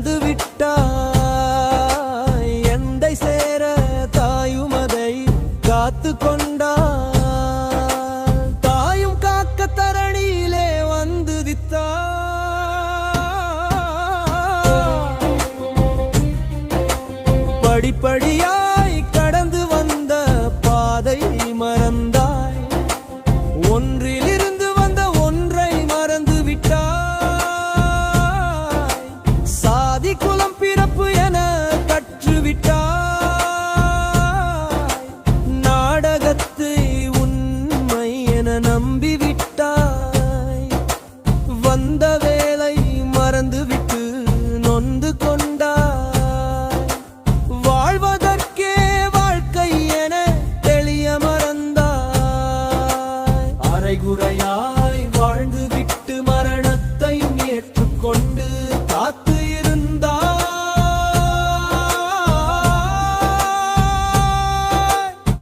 பிறந்து விட்டாய். எந்தை சேர தாயும் அதை காத்து கொண்டார் தாயும் காக்க தரணியிலே வந்து தித்தார் படிப்படியா வேலை மறந்துவிட்டு நொந்து கொண்டார் வாழ்வதற்கே வாழ்க்கை என தெளிய மறந்தாய். அரைகுறையாய் வாழ்ந்துவிட்டு மரணத்தை ஏற்றுக்கொண்டு காத்து